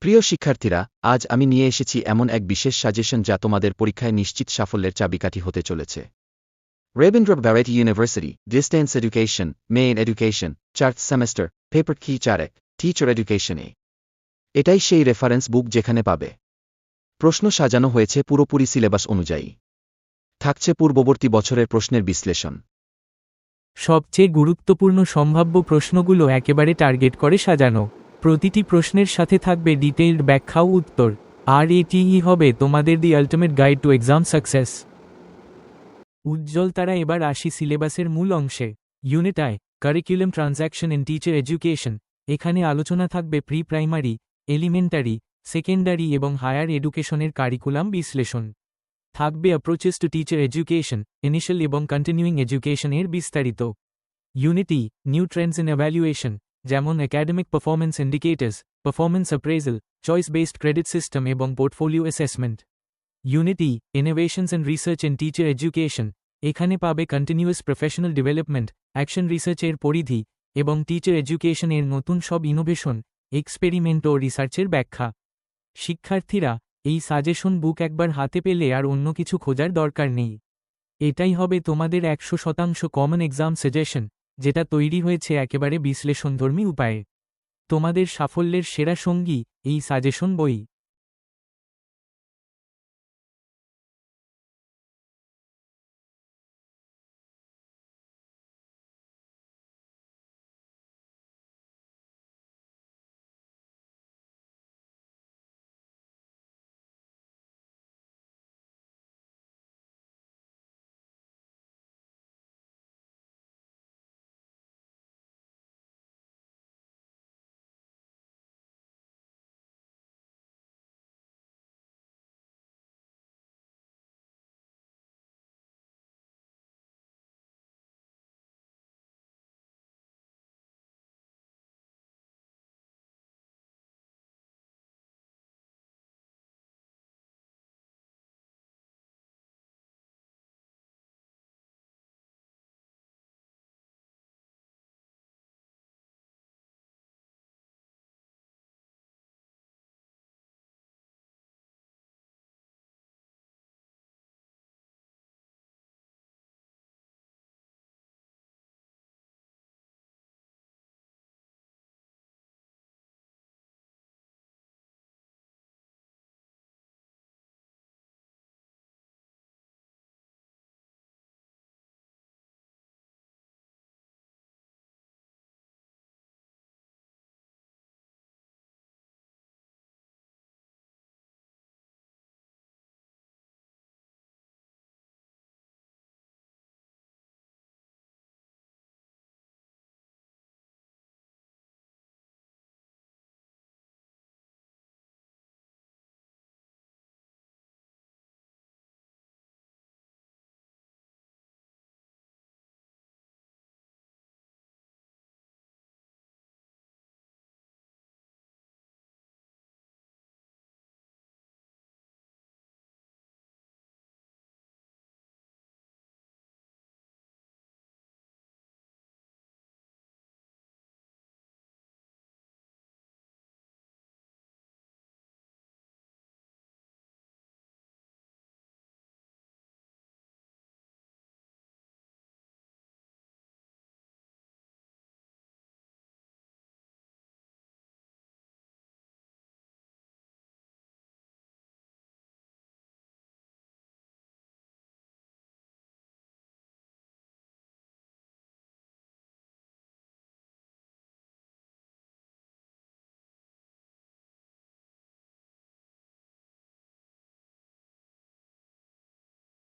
প্রিয় শিক্ষার্থীরা, আজ আমি নিয়ে এসেছি এমন এক বিশেষ সাজেশন যা তোমাদের পরীক্ষায় নিশ্চিত সাফল্যের চাবিকাঠি হতে চলেছে। Rabindra Bharati university distance education মে মেইন এডুকেশন চার্ট সেমেস্টার পেপার কি চারেক টিচার এডুকেশনে এটাই সেই রেফারেন্স বুক যেখানে পাবে। প্রশ্ন সাজানো হয়েছে পুরোপুরি সিলেবাস অনুযায়ী। থাকছে পূর্ববর্তী বছরের প্রশ্নের বিশ্লেষণ। সবচেয়ে গুরুত্বপূর্ণ সম্ভাব্য প্রশ্নগুলো একেবারে টার্গেট করে সাজানো। প্রতিটি প্রশ্নের সাথে থাকবে ডিটেইলড ব্যাখ্যা ও উত্তর। আর এটিই হবে তোমাদের the ultimate guide to exam success উজ্জ্বল তারা এবার আসি সিলেবাসের মূল অংশে। Unit I curriculum transaction in teacher education এখানে আলোচনা থাকবে প্রি প্রাইমারি এলিমেন্টারি সেকেন্ডারি এবং হায়ার এডুকেশনের কারিকুলাম বিশ্লেষণ। থাকবে approaches to teacher education initial এবং কন্টিনিউইং এডুকেশনের বিস্তারিত। Unity new trends in evaluation যেমন academic performance indicators performance appraisal choice based credit system এবং portfolio assessment unity innovations and research in teacher education এখানে পাবে কন্টিনিউয়াস প্রফেশনাল ডেভেলপমেন্ট অ্যাকশন রিসার্চের পরিধি এবং টিচার এডুকেশন এর নতুন সব ইনোভেশন এক্সপেরিমেন্ট ও রিসার্চের ব্যাখ্যা। শিক্ষার্থীরা, এই সাজেশন বুক একবার হাতে পেলে আর অন্য কিছু খোঁজার দরকার নেই। এটাই হবে তোমাদের একশো শতাংশ কমন এক্সাম সাজেশন যেটা তৈরি হয়েছে একেবারে বিশ্লেষণধর্মী উপায়ে। তোমাদের সাফল্যের সেরা সঙ্গী এই সাজেশন বই।